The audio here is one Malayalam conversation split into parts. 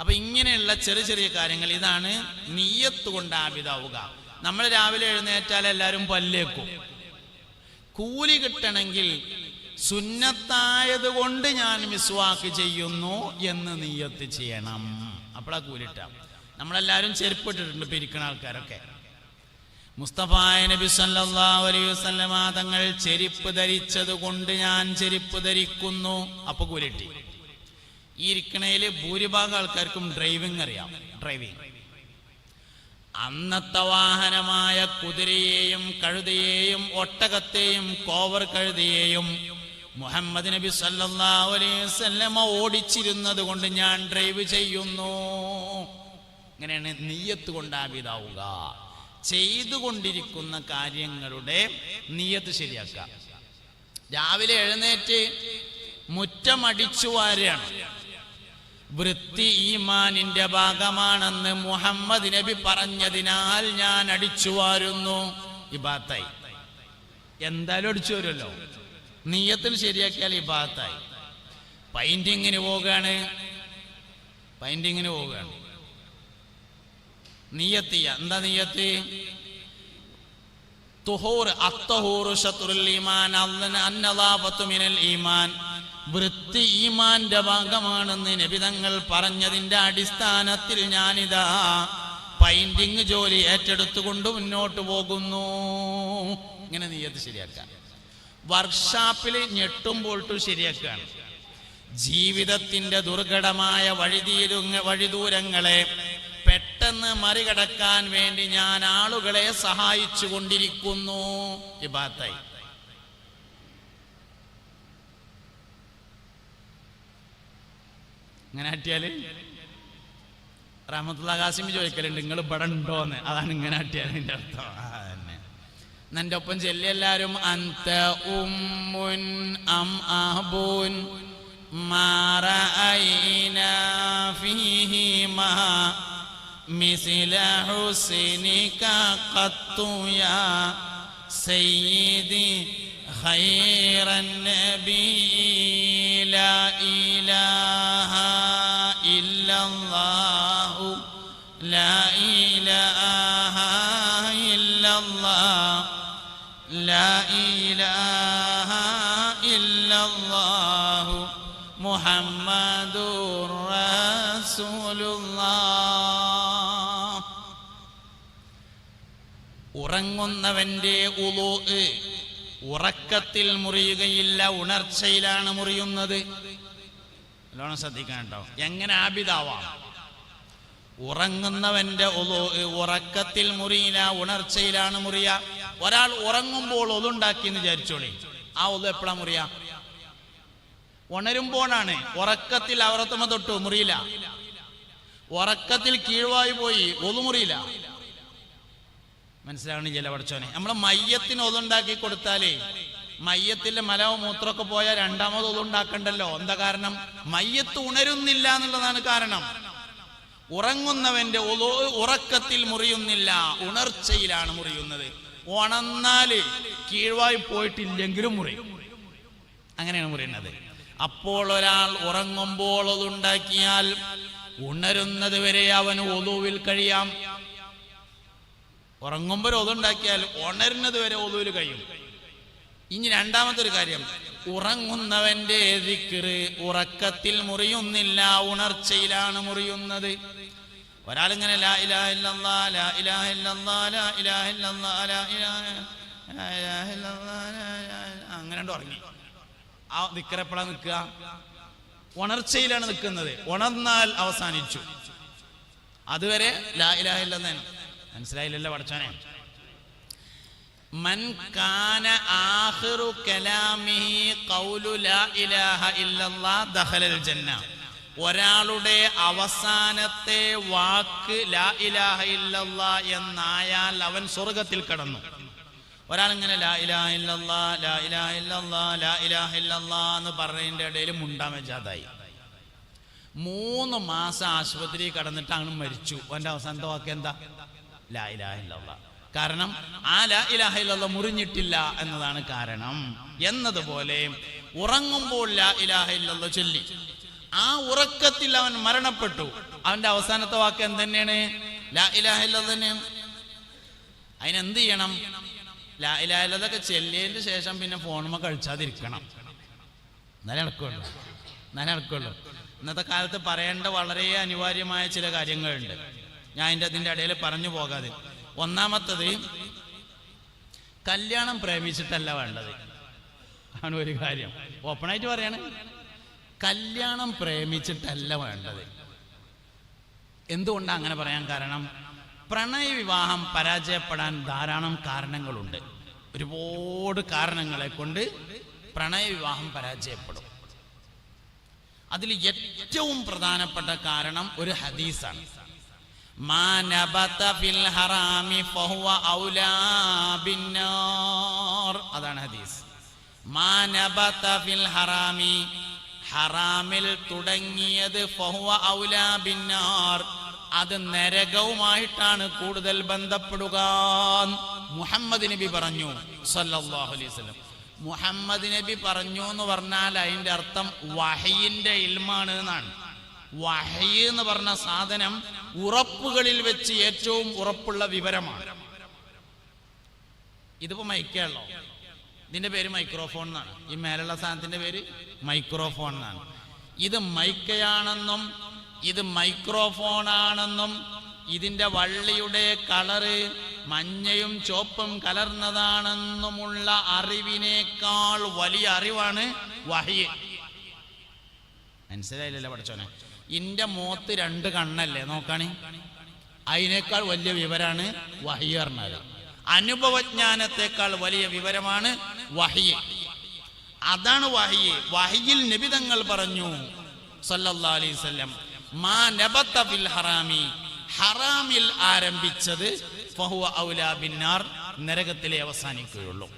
അപ്പൊ ഇങ്ങനെയുള്ള ചെറിയ ചെറിയ കാര്യങ്ങൾ ഇതാണ് നീയത്ത് കൊണ്ട് ആബിതാവുക നമ്മൾ രാവിലെ എഴുന്നേറ്റാൽ എല്ലാവരും പല്ലേക്കും. കൂലി കിട്ടണമെങ്കിൽ സുന്നത്തായത് കൊണ്ട് ഞാൻ മിസ്വാക്ക് ചെയ്യുന്നു എന്ന് നീയത്ത് ചെയ്യണം. അപ്പോഴാ കൂലിട്ട നമ്മളെല്ലാവരും ചെരുപ്പിട്ടിട്ടുണ്ട് പിരിക്കണ ആൾക്കാരൊക്കെ. മുസ്തഫായ നബി സല്ലല്ലാഹു അലൈഹി വസല്ലമ തങ്ങൾ ചെരുപ്പ് ധരിച്ചത് കൊണ്ട് ഞാൻ ചെരുപ്പ് ധരിക്കുന്നു. അപ്പൊ കൂലിട്ടി ഈ ഇരിക്കണയിൽ ഭൂരിഭാഗം ആൾക്കാർക്കും ഡ്രൈവിംഗ് അറിയാം. ഡ്രൈവിംഗ് അന്നത്തെ വാഹനമായ കുതിരയെയും കഴുതയെയും ഒട്ടകത്തെയും കോവർ കഴുതയെയും മുഹമ്മദ് നബി വസല്ലമ ഓടിച്ചിരുന്നത് കൊണ്ട് ഞാൻ ഡ്രൈവ് ചെയ്യുന്നു. ഇങ്ങനെയാണ് നീയത്ത് കൊണ്ട് ആബിതാവുക ചെയ്തുകൊണ്ടിരിക്കുന്ന കാര്യങ്ങളുടെ നീയത്ത് ശരിയാക്കുക. രാവിലെ എഴുന്നേറ്റ് മുറ്റമടിച്ചു വാരുകയാണ്. വൃത്തി ഈമാനിന്റെ ഭാഗമാണെന്ന് മുഹമ്മദ് നബി പറഞ്ഞതിനാൽ ഞാൻ അടിച്ചു വാരുന്നു. ഇബാത്തായി എന്തായാലും അടിച്ചു വരുമല്ലോ. നീയത്തിൽ ശരിയാക്കിയാൽ ഇബാത്തായി പൈന്റിങ്ങിന് പോവുകയാണ്. പൈന്റിങ്ങിന് പോവുകയാണ്. നീയത്തിയ എന്താ നീയത്തി? തുഹൂർ അത്തഹൂർ ഷത്രുൽ ഈമാൻ അന്നന- അന്നദാഫത്തു മിനൽ ഈമാൻ. വൃത്തി ഈമാന്റെ ഭാഗമാണെന്ന് നബിതങ്ങൾ പറഞ്ഞതിന്റെ അടിസ്ഥാനത്തിൽ ഞാനിതാ പൈന്റിങ് ജോലി ഏറ്റെടുത്തുകൊണ്ട് മുന്നോട്ട് പോകുന്നു. ഇങ്ങനെ നീയത്ത് ശരിയാക്കാം വർക്ക്ഷാപ്പിൽ ഞെട്ടും ബോൾട്ടും ശരിയാക്കുകയാണ് ജീവിതത്തിന്റെ ദുർഘടമായ വഴിതീരുങ്ങ വഴിദൂരങ്ങളെ പെട്ടെന്ന് മറികടക്കാൻ വേണ്ടി ഞാൻ ആളുകളെ സഹായിച്ചു കൊണ്ടിരിക്കുന്നു ഇബാത്തായി ഇങ്ങനെ ആട്ടിയാല് റഹമത്തുള്ള കാസിമി ചോദിക്കലുണ്ട് നിങ്ങൾ ഇവിടെ ഉണ്ടോന്ന് അതാണ് ഇങ്ങനെ ആട്ടിയാൽ അതിന്റെ അർത്ഥം ആ, അതന്നെ എന്റെ ഒപ്പം ചെല്ലി എല്ലാരും അന്ത ഉമ്മുൻ അം അഹബൂൻ മാറഅയ്നാ ഫീഹിമാ مثل حسنك قط يا سيدي خير النبي لا إله ഉറങ്ങുന്നവന്റെ ഉളു ഉറക്കത്തിൽ മുറിയുകയില്ല ഉണർച്ചയിലാണ് മുറിയുന്നത്. നല്ലോണം ശ്രദ്ധിക്കണം കേട്ടോ. എങ്ങനെ ആബിതാവാം ഉറങ്ങുന്നവന്റെ ഒലു ഉറക്കത്തിൽ മുറിയില്ല ഉണർച്ചയിലാണ് മുറിയ. ഒരാൾ ഉറങ്ങുമ്പോൾ ഒലുണ്ടാക്കി എന്ന് വിചാരിച്ചോളി. ആ ഒലു എപ്പോഴാ മുറിയ? ഉണരുമ്പോഴാണ്. ഉറക്കത്തിൽ അവറത്തുമ തൊട്ടു മുറിയില്ല. ഉറക്കത്തിൽ കീഴ്വായി പോയി. ഒതുമുറിയില്ല മനസ്സിലാവണില്ല പഠിച്ചോനെ നമ്മൾ മയ്യത്തിന് ഒതുണ്ടാക്കി കൊടുത്താലേ മയ്യത്തിന്റെ മലവും മൂത്രമൊക്കെ പോയാൽ രണ്ടാമത് ഒതുണ്ടാക്കണ്ടല്ലോ. എന്താ കാരണം? മയ്യത്ത് ഉണരുന്നില്ല എന്നുള്ളതാണ് കാരണം. ഉറങ്ങുന്നവന്റെ ഉറക്കത്തിൽ മുറിയുന്നില്ല. ഉണർച്ചയിലാണ് മുറിയുന്നത്. ഉണന്നാൽ കീഴ്വായി പോയിട്ടില്ലെങ്കിലും മുറിയും അങ്ങനെയാണ് മുറിയുന്നത്. അപ്പോൾ ഒരാൾ ഉറങ്ങുമ്പോൾ അതുണ്ടാക്കിയാൽ ഉണരുന്നത് വരെ അവന് ഒതുവിൽ കഴിയാം. ഉറങ്ങുമ്പോൾ ഒതുണ്ടാക്കിയാൽ ഉണരുന്നത് വരെ ഒതുവിൽ കഴിയും. ഇനി രണ്ടാമത്തെ ഒരു കാര്യം ഉറങ്ങുന്നവന്റെ ദിക്കറ് ഉറക്കത്തിൽ മുറിയുന്നില്ല ഉണർച്ചയിലാണ് മുറിയുന്നത്. ഒരാളിങ്ങനെ ലാ ഇലാഹ ഇല്ലല്ലാ ലാ ഇലാഹ ഇല്ലല്ലാ ലാ ഇലാഹ ഇല്ലല്ലാ ലാ ഇലാഹ അങ്ങനെ ഉറങ്ങി. ആ ദിക്റ് എപ്പോഴാ നിൽക്കുക? ഉണർച്ചയിലാണ് നിൽക്കുന്നത്. ഉണർന്നാൽ അവസാനിച്ചു. അതുവരെ ലാ ഇലാഹ ഇല്ലെന്നാണ് മനസ്സിലായില്ലല്ലോ പഠിച്ചോനെ മൻ കാന ഖൗലു ഇലാഹ ഇല്ലല്ലാഹ് ഒരാളുടെ അവസാനത്തെ വാക്ക് ലാ ഇലാഹ ഇല്ലല്ലാ എന്നായാൽ അവൻ സ്വർഗത്തിൽ കടന്നു. ഒരാൾ ഇങ്ങനെ ലാ ഇലാഹ ഇല്ലല്ലാ ലാ ഇലാഹ ഇല്ലല്ലാ ലാ ഇലാഹ ഇല്ലല്ലാ എന്ന് പറയുന്നതിന്റെ ഇടയിൽ മുണ്ടാൻ വെച്ചാതായി. മൂന്ന് മാസം ആശുപത്രി കടന്നിട്ട് അങ്ങനെ മരിച്ചു. എന്റെ അവസാനത്തെ വാക്ക് എന്താ? ലാ ഇലാഹ ഇല്ലല്ലാ. കാരണം ആ ലാ ഇലാഹ ഇല്ലല്ലാ മുറിഞ്ഞിട്ടില്ല എന്നതാണ് കാരണം. എന്നതുപോലെ ഉറങ്ങുമ്പോൾ ലാ ഇലാഹ ഇല്ലല്ലാ ചൊല്ലി. ആ ഉറക്കത്തിൽ അവൻ മരണപ്പെട്ടു. അവന്റെ അവസാനത്തെ വാക്ക് എന്തന്നെയാണ് ലാ ഇലാഹ ഇല്ലല്ലാഹ് തന്നെയാണ്. അതിനെന്ത് ചെയ്യണം? ലാ ചെല്ലിയതിന്റെ ശേഷം പിന്നെ ഫോണുമ്മ കഴിച്ചാതിരിക്കണം. എന്നാലേ നടക്കുള്ളൂ. എന്നാലേ നടക്കുള്ളൂ. ഇന്നത്തെ കാലത്ത് പറയേണ്ട വളരെ അനിവാര്യമായ ചില കാര്യങ്ങളുണ്ട്. ഞാൻ അതിന്റെ അതിന്റെ ഇടയിൽ പറഞ്ഞു പോകാതെ. ഒന്നാമത്തത് കല്യാണം പ്രേമിച്ചിട്ടല്ല വേണ്ടത്. ആണ് ഒരു കാര്യം. ഓപ്പണായിട്ട് പറയാണ്. കല്യാണം പ്രേമിച്ചിട്ടല്ല വേണ്ടത്. എന്തുകൊണ്ടാണ് അങ്ങനെ പറയാൻ കാരണം? പ്രണയ വിവാഹം പരാജയപ്പെടാൻ ധാരാളം കാരണങ്ങളുണ്ട്. ഒരുപാട് കാരണങ്ങളെ കൊണ്ട് പ്രണയവിവാഹം പരാജയപ്പെടും. അതിൽ ഏറ്റവും പ്രധാനപ്പെട്ട കാരണം ഒരു ഹദീസാണ്. അതാണ് ഹദീസ്. ഹറാമിൽ തുടങ്ങിയത് അത് നരകവുമായിട്ടാണ് കൂടുതൽ ബന്ധപ്പെടുക മുഹമ്മദ് നബി പറഞ്ഞു സല്ലല്ലാഹു അലൈഹി വസല്ലം. മുഹമ്മദ് നബി പറഞ്ഞു എന്ന് പറഞ്ഞാൽ അതിന്റെ അർത്ഥം വഹയിന്റെ ഇൽമാണ് എന്നാണ്. വഹയി എന്ന് പറഞ്ഞ സാധനം ഉറപ്പുകളിൽ വെച്ച് ഏറ്റവും ഉറപ്പുള്ള വിവരമാണ്. ഇതിപ്പോ മൈക്കാണല്ലോ ഇതിന്റെ പേര് മൈക്രോഫോൺ എന്നാണ്. ഈ മേലുള്ള സാധനത്തിന്റെ പേര് മൈക്രോഫോൺ എന്നാണ്. ഇത് മൈക്കയാണെന്നും ഇത് മൈക്രോഫോൺ ആണെന്നും ഇതിന്റെ വള്ളിയുടെ കളറ് മഞ്ഞയും ചോപ്പും കലർന്നതാണെന്നുമുള്ള അറിവിനേക്കാൾ വലിയ അറിവാണ് വഹിയ മനസ്സിലായില്ലല്ലോ പഠിച്ചോനെ ഇന്റെ മോത്ത് രണ്ട് കണ്ണല്ലേ നോക്കണേ. അതിനേക്കാൾ വലിയ വിവരാണ് വഹി പറഞ്ഞത്. അനുഭവജ്ഞാനത്തെക്കാൾ വലിയ വിവരമാണ് വഹി. അതാണ് വഹി. വഹിയിൽ നിബിതങ്ങൾ പറഞ്ഞു. സല്ലല്ലാ അലൈഹി ഹറാമി. ഹറാമിൽ ആരംഭിച്ചത് ഔലാ നരകത്തിലെ അവസാനിക്കുകയുള്ളൂ.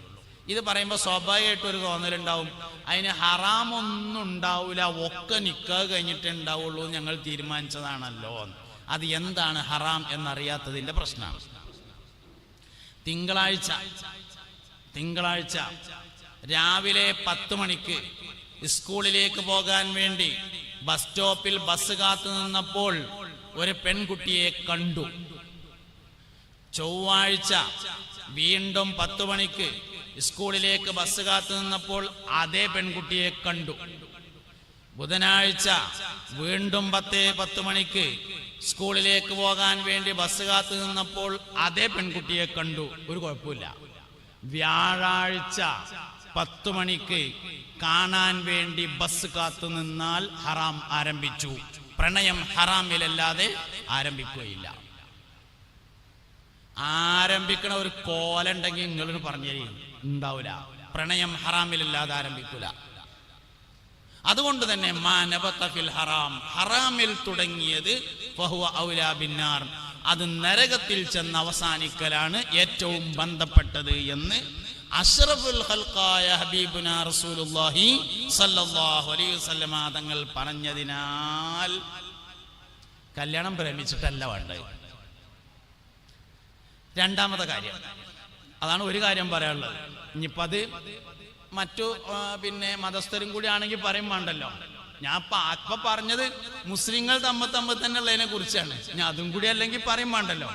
ഇത് പറയുമ്പോൾ സ്വാഭാവികമായിട്ട് ഒരു തോന്നലുണ്ടാവും. അതിന് ഹറാമൊന്നും ഉണ്ടാവില്ല ഒക്കെ നിക്കാ കഴിഞ്ഞിട്ട് ഉണ്ടാവുള്ളൂ ഞങ്ങൾ തീരുമാനിച്ചതാണല്ലോ. അത് എന്താണ് ഹറാം എന്നറിയാത്തതിന്റെ പ്രശ്നമാണ്. തിങ്കളാഴ്ച തിങ്കളാഴ്ച രാവിലെ പത്ത് മണിക്ക് സ്കൂളിലേക്ക് പോകാൻ വേണ്ടി ബസ് സ്റ്റോപ്പിൽ ബസ് കാത്തു നിന്നപ്പോൾ ഒരു പെൺകുട്ടിയെ കണ്ടു. ചൊവ്വാഴ്ച വീണ്ടും പത്തു മണിക്ക് സ്കൂളിലേക്ക് ബസ് കാത്തു നിന്നപ്പോൾ അതേ പെൺകുട്ടിയെ കണ്ടു. ബുധനാഴ്ച വീണ്ടും പത്തേ പത്ത് മണിക്ക് സ്കൂളിലേക്ക് പോകാൻ വേണ്ടി ബസ് കാത്തു നിന്നപ്പോൾ അതേ പെൺകുട്ടിയെ കണ്ടു. ഒരു കുഴപ്പമില്ല. വ്യാഴാഴ്ച പത്ത് മണിക്ക് കാണാൻ വേണ്ടി ബസ് കാത്തു നിന്നാൽ ഹറാം ആരംഭിച്ചു. പ്രണയം ഹറാമിലല്ലാതെ ആരംഭിക്കുകയില്ല. ആരംഭിക്കണ ഒരു കോലുണ്ടെങ്കിൽ നിങ്ങളോട് പറഞ്ഞു ഉണ്ടാവില്ല പ്രണയം ഹറാമിലല്ലാതെ ആരംഭിക്കൂല. അതുകൊണ്ട് തന്നെ ഹറാം. ഹറാമിൽ തുടങ്ങിയത് ഫഹുവ ഔലാ ബിന്നാർ. അത് നരകത്തിൽ ചെന്ന് അവസാനിക്കലാണ് ഏറ്റവും ബന്ധപ്പെട്ടത് എന്ന് അഷ്റഫുൽ അലൈഹി വസല്ലമ തങ്ങൾ പറഞ്ഞതിനാൽ കല്യാണം പ്രേമിച്ചിട്ടല്ല വേണ്ടത്. രണ്ടാമത്തെ കാര്യം. അതാണ് ഒരു കാര്യം പറയാനുള്ളത്. ഇനിയിപ്പത് മറ്റു പിന്നെ മതസ്ഥരും കൂടി ആണെങ്കിൽ പറയും വേണ്ടല്ലോ. ഞാൻ ആത്മ പറഞ്ഞത് മുസ്ലിങ്ങൾ തമ്മ തമ്മ തന്നെ ഉള്ളതിനെ കുറിച്ചാണ്. ഞാൻ അതും കൂടി അല്ലെങ്കിൽ പറയും വേണ്ടല്ലോ.